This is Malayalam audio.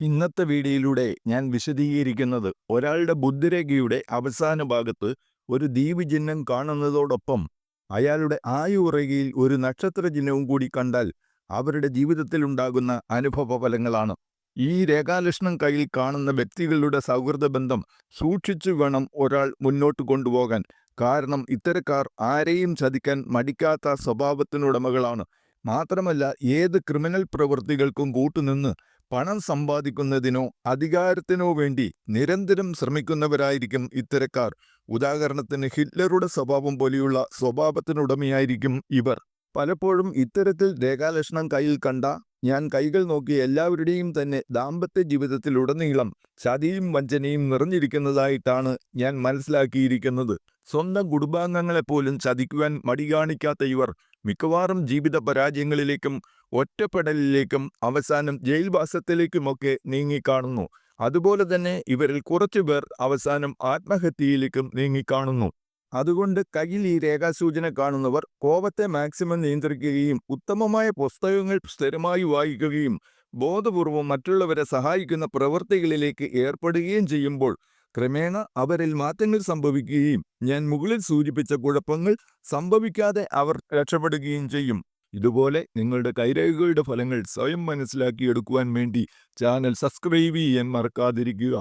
ഇന്നത്തെ വീഡിയോയിലൂടെ ഞാൻ വിശദീകരിക്കുന്നത് ഒരാളുടെ ബുദ്ധിരേഖയുടെ അവസാന ഭാഗത്ത് ഒരു ദ്വീപ് ചിഹ്നം കാണുന്നതോടൊപ്പം അയാളുടെ ആയുറേഖയിൽ ഒരു നക്ഷത്ര ചിഹ്നവും കൂടി കണ്ടാൽ അവരുടെ ജീവിതത്തിൽ ഉണ്ടാകുന്ന അനുഭവ ഫലങ്ങളാണ് ഈ രേഖാലക്ഷണം കയ്യിൽ കാണുന്ന വ്യക്തികളുടെ സൗഹൃദ ബന്ധം സൂക്ഷിച്ചു വേണം ഒരാൾ മുന്നോട്ട് കൊണ്ടുപോകാൻ. കാരണം ഇത്തരക്കാർ ആരെയും ചതിക്കാൻ മടിക്കാത്ത സ്വഭാവത്തിനുടമകളാണ്. മാത്രമല്ല ഏത് ക്രിമിനൽ പ്രവൃത്തികൾക്കും കൂട്ടുനിന്ന് പണം സമ്പാദിക്കുന്നതിനോ അധികാരത്തിനോ വേണ്ടി നിരന്തരം ശ്രമിക്കുന്നവരായിരിക്കും ഇത്തരക്കാർ. ഉദാഹരണത്തിന് ഹിറ്റ്ലറുടെ സ്വഭാവം പോലെയുള്ള സ്വഭാവത്തിനുടമയായിരിക്കും ഇവർ. പലപ്പോഴും ഇത്തരത്തിൽ രേഖാലക്ഷണം കയ്യിൽ കണ്ട ഞാൻ കൈകൾ നോക്കി എല്ലാവരുടെയും തന്നെ ദാമ്പത്യ ജീവിതത്തിലുടനീളം ചതിയും വഞ്ചനയും നിറഞ്ഞിരിക്കുന്നതായിട്ടാണ് ഞാൻ മനസ്സിലാക്കിയിരിക്കുന്നത്. സ്വന്തം കുടുംബാംഗങ്ങളെപ്പോലും ചതിക്കുവാൻ മടി കാണിക്കാത്ത ഇവർ മിക്കവാറും ജീവിത പരാജയങ്ങളിലേക്കും ഒറ്റപ്പെടലിലേക്കും അവസാനം ജയിൽവാസത്തിലേക്കുമൊക്കെ നീങ്ങിക്കാണുന്നു. അതുപോലെ തന്നെ ഇവരിൽ കുറച്ചുപേർ അവസാനം ആത്മഹത്യയിലേക്കും നീങ്ങിക്കാണുന്നു. അതുകൊണ്ട് കയ്യിൽ ഈ രേഖാസൂചന കാണുന്നവർ കോപത്തെ മാക്സിമം നിയന്ത്രിക്കുകയും ഉത്തമമായ പുസ്തകങ്ങൾ സ്ഥിരമായി വായിക്കുകയും ബോധപൂർവം മറ്റുള്ളവരെ സഹായിക്കുന്ന പ്രവൃത്തികളിലേക്ക് ഏർപ്പെടുകയും ചെയ്യുമ്പോൾ ക്രമേണ അവരിൽ മാറ്റങ്ങൾ സംഭവിക്കുകയും ഞാൻ മുകളിൽ സൂചിപ്പിച്ച കുഴപ്പങ്ങൾ സംഭവിക്കാതെ അവർ രക്ഷപ്പെടുകയും ചെയ്യും. ഇതുപോലെ നിങ്ങളുടെ കൈരേഖകളുടെ ഫലങ്ങൾ സ്വയം മനസ്സിലാക്കിയെടുക്കുവാൻ വേണ്ടി ചാനൽ സബ്സ്ക്രൈബ് ചെയ്യാൻ മറക്കാതിരിക്കുക.